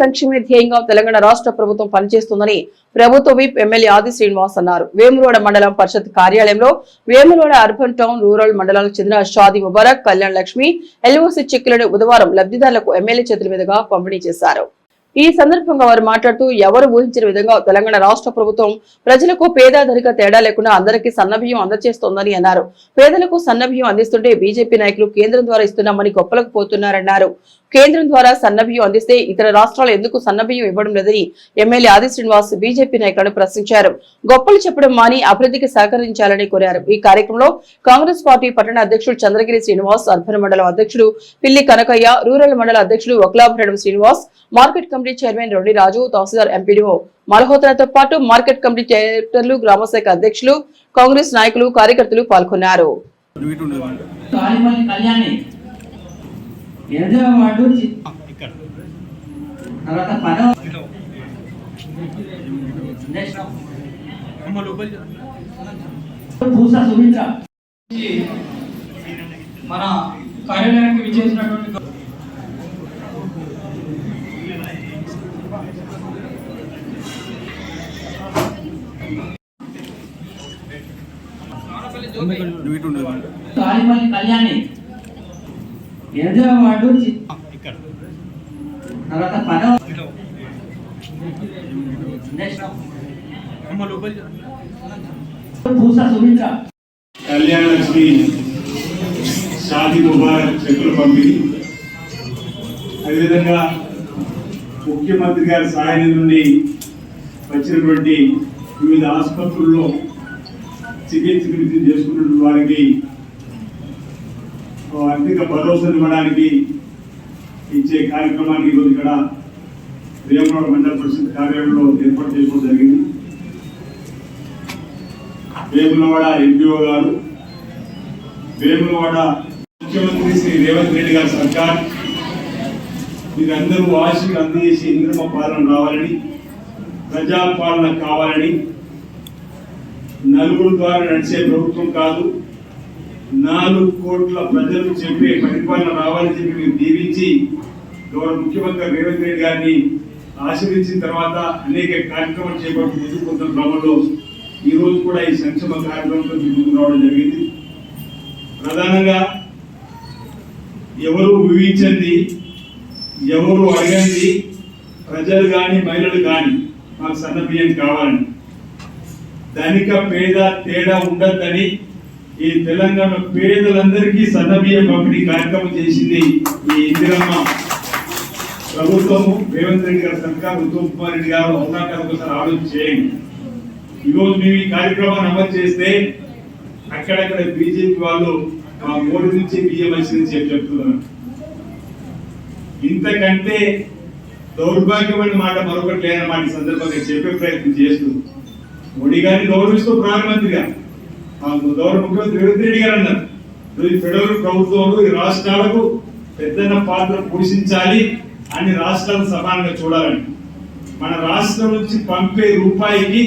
సంక్షేమ ధ్యేయంగా తెలంగాణ రాష్ట్ర ప్రభుత్వం పనిచేస్తుందని ప్రభుత్వ విప్ ఎమ్మెల్యే ఆది శ్రీనివాస్ అన్నారు. వేములవాడ మండలం పరిషత్ కార్యాలయంలో వేములవాడ అర్బన్ టౌన్ రూరల్ మండలాలకు చెందిన షాది ముబారక్ కళ్యాణ్ లక్ష్మి ఎల్ఓసి చెక్కులను బుధవారం లబ్దిదారులకు ఎమ్మెల్యే చేతుల మీదుగా పంపిణీ చేశారు. ఈ సందర్భంగా వారు మాట్లాడుతూ ఎవరు ఊహించిన విధంగా తెలంగాణ రాష్ట్ర ప్రభుత్వం ప్రజలకు పేద ధనిక తేడా లేకుండా అందరికీ సన్నబియ్యం అందజేస్తోందని అన్నారు. పేదలకు సన్నబియ్యం అందిస్తుంటే బీజేపీ నాయకులు కేంద్రం ద్వారా ఇస్తున్నామని గొప్పలకు పోతున్నారన్నారు. కేంద్రం ద్వారా సన్నబియ్యం అందిస్తే ఇతర రాష్ట్రాలు ఎందుకు సన్నబియ్యం ఇవ్వడం లేదని ఎమ్మెల్యే ఆది శ్రీనివాస్ బీజేపీ నాయకులను ప్రశ్నించారు. గొప్పలు చెప్పడం మాని అభివృద్ధికి సహకరించాలని కోరారు. ఈ కార్యక్రమంలో కాంగ్రెస్ పార్టీ పట్టణ అధ్యక్షుడు చంద్రగిరి శ్రీనివాస్ అర్బన్ మండలం అధ్యక్షుడు పిల్లి కనకయ్య రూరల్ మండల అధ్యక్షుడు Vaklabharanam Srinivas market committee chairman Roddi Raju తహసీల్దార్ ఎంపీడీఓ మల్హోత్రాతో పాటు మార్కెట్ కమిటీ డైరెక్టర్లు గ్రామశాఖ అధ్యక్షులు కాంగ్రెస్ నాయకులు కార్యకర్తలు పాల్గొన్నారు. ఎనిమిదవ వార్డు తర్వాత పదవ నెక్స్ట్ పూసా సుమిత్ర. మన కార్యాలయానికి విచ్చేసినటువంటి కాళీమల్లి కళ్యాణి. ఎనిమిదవ వార్డు చి- తర్వాత పదవ పూసా సుమిత్ర కళ్యాణ లక్ష్మి షాది ముబారక్ చెక్కుల పంపిణీ అదేవిధంగా ముఖ్యమంత్రి గారి సహాయం నుండి వచ్చినటువంటి వివిధ ఆసుపత్రుల్లో చికిత్స గురించి చేసుకున్న వారికి ఆర్థిక భరోసా ఇవ్వడానికి ఇచ్చే కార్యక్రమాన్ని ఈరోజు ఇక్కడ రేమనోడ మండల పరిషత్ కార్యాలయంలో ఏర్పాటు చేసుకోవడం జరిగింది. వేములవాడ ఎంపీఓ గారు వేములవాడ ముఖ్యమంత్రి శ్రీ రేవంత్ రెడ్డి గారి సర్కార్ మీరందరూ ఆశలు అందజేసి ఇంద్రమ పాలన రావాలని ప్రజాపాలన కావాలని నలుగురు ద్వారా నడిచే ప్రభుత్వం కాదు నాలుగు కోట్ల ప్రజలు చెప్పే పరిపాలన రావాలని చెప్పి మేము దీవించి గౌరవ ముఖ్యమంత్రి రేవంత్ రెడ్డి గారిని ఆశీర్వించిన తర్వాత అనేక కార్యక్రమాలు చేపట్టి ముందుకు పోతున్న క్రమంలో ఈ రోజు కూడా ఈ సంక్షేమ కార్యక్రమంతో ముందుకు రావడం జరిగింది. ప్రధానంగా ఎవరు ఊహించండి ఎవరు అడగండి ప్రజలు కానీ మహిళలు కానీ మాకు సన్న బియ్యం కావాలని. ధనిక పేద తేడా ఉండద్దని ఈ తెలంగాణ పేదలందరికీ సన్నబియ్య పంపిణీ కార్యక్రమం చేసింది ఈ ఇందిరమ్మ. ప్రభుత్వము రేవంత్ రెడ్డి గారి సర్కార్ ఉత్తమ్ కుమార్ రెడ్డి గారు అవునా ఒకసారి ఆలోచన చేయండి. ఈరోజు మేము ఈ కార్యక్రమాన్ని అమలు చేస్తే అక్కడక్కడ బీజేపీ వాళ్ళు మా మోడీ నుంచి బియ్యం వచ్చిందని చెప్పి చెప్తున్నారు. ఇంతకంటే దౌర్భాగ్యమైన మాట మరొకటి లేనమాట సందర్భంగా చెప్పే ప్రయత్నం చేస్తూ. మోడీ గారిని గౌరవిస్తూ ప్రధానమంత్రిగా. గౌరవ ముఖ్యమంత్రి రేవంత్ రెడ్డి గారు అన్నారు. ఈ ఫెడరల్ ప్రభుత్వంలో ఈ రాష్ట్రాలకు పెద్దన్న పాత్ర పోషించాలి అని రాష్ట్రాలు సమానంగా చూడాలని. మన రాష్ట్రం నుంచి పంపే రూపాయికి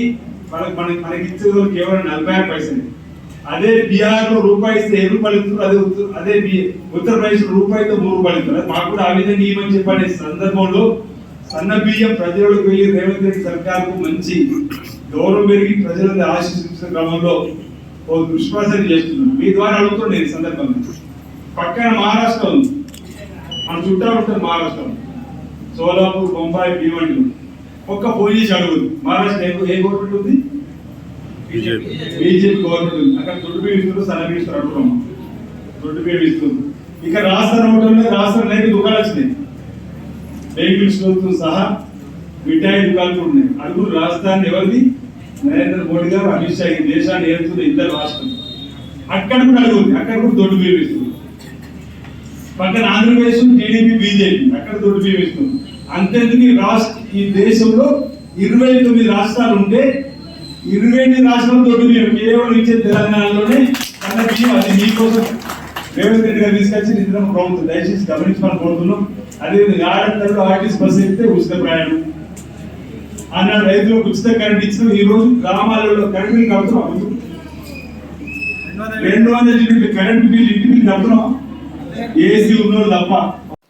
మనకు మనకి మనకి ఇచ్చేది కేవలం నలభై ఆరు పైసలు. అదే బీహార్లో రూపాయి ఇస్తే ఏ రూపాయలు ఇస్తారు? అదే అదే ఉత్తరప్రదేశ్ రూపాయితో మూడు రూపాయలు ఇస్తారు. మాకు కూడా ఆ విధంగా ఇవ్వని చెప్పనే సందర్భంలో సన్న బియ్యం ప్రజలకు వెళ్ళి రేవంత్ రెడ్డి సర్కార్కు మంచి గౌరవం పెరిగి ప్రజలందరూ ఆశీర్వదించిన క్రమంలో ఓ దుష్ప్రచారం చేస్తున్నాం మీ ద్వారా అడుగుతుండే ఈ సందర్భంగా పక్కన మహారాష్ట్ర ఉంది. మన చుట్టూ ఉంటుంది మహారాష్ట్ర. సోలాపూర్ బొంబాయి భీవండి ఒక్క చేసి అడుగుదు. మహారాష్ట్ర ఏ గవర్నమెంట్ ఉంది? బీజేపీ. గవర్నమెంట్ ఉంది. అక్కడ దొడ్డు సన్న బియ్యం ఇస్తారు అడుగుతాం దొడ్డు బియ్యం ఇస్తుంది ఇక రాష్ట్ర రోడ్డు రాష్ట్ర అనేక దుకాణాలు వచ్చినాయి. వెహికల్ స్టోర్తో సహా మిఠాయి దుకాణాలు ఉన్నాయి. అడుగురు రాజధాని ఎవరిది? నరేంద్ర మోడీ గారు అమిత్ షా ఈ దేశాన్ని ఏరుతుంది ఇద్దరు రాష్ట్రం అక్కడ కూడా అడుగుతుంది అక్కడ కూడా దొడ్డు బియ్యం పక్కన ఆంధ్రప్రదేశ్ టీడీపీ బీజేపీ అక్కడ దొడ్డు బియ్యం అంతేందుకు రాష్ట్ర ఈ దేశంలో ఇరవై తొమ్మిది రాష్ట్రాలు ఉంటే ఇరవై ఎనిమిది రాష్ట్రాలు దొడ్డు బియ్యం కేవలం ఇచ్చే తెలంగాణలోనే అన్న బియ్యం అది మీకోసం రేవంత్ రెడ్డి గారు తీసుకొచ్చి నిద్ర ప్రభుత్వం దయచేసి గమనించమని కోరుతున్నాం. అదేవిధంగా ఆడంతలో ఆర్టీసీ బస్సు ఎక్కితే ఉచిత ప్రయాణం. ఆనాడు రైతులకు ఉచిత కరెంట్ ఇచ్చిన ఈ రోజు గ్రామాలలో కరెంట్ బిల్ కడుతున్నాం. రెండు వందల యూనిట్ కరెంట్ బిల్ ఇంటి బిల్ కడుతున్నాం. ఏసీ ఉన్నోళ్ళు తప్ప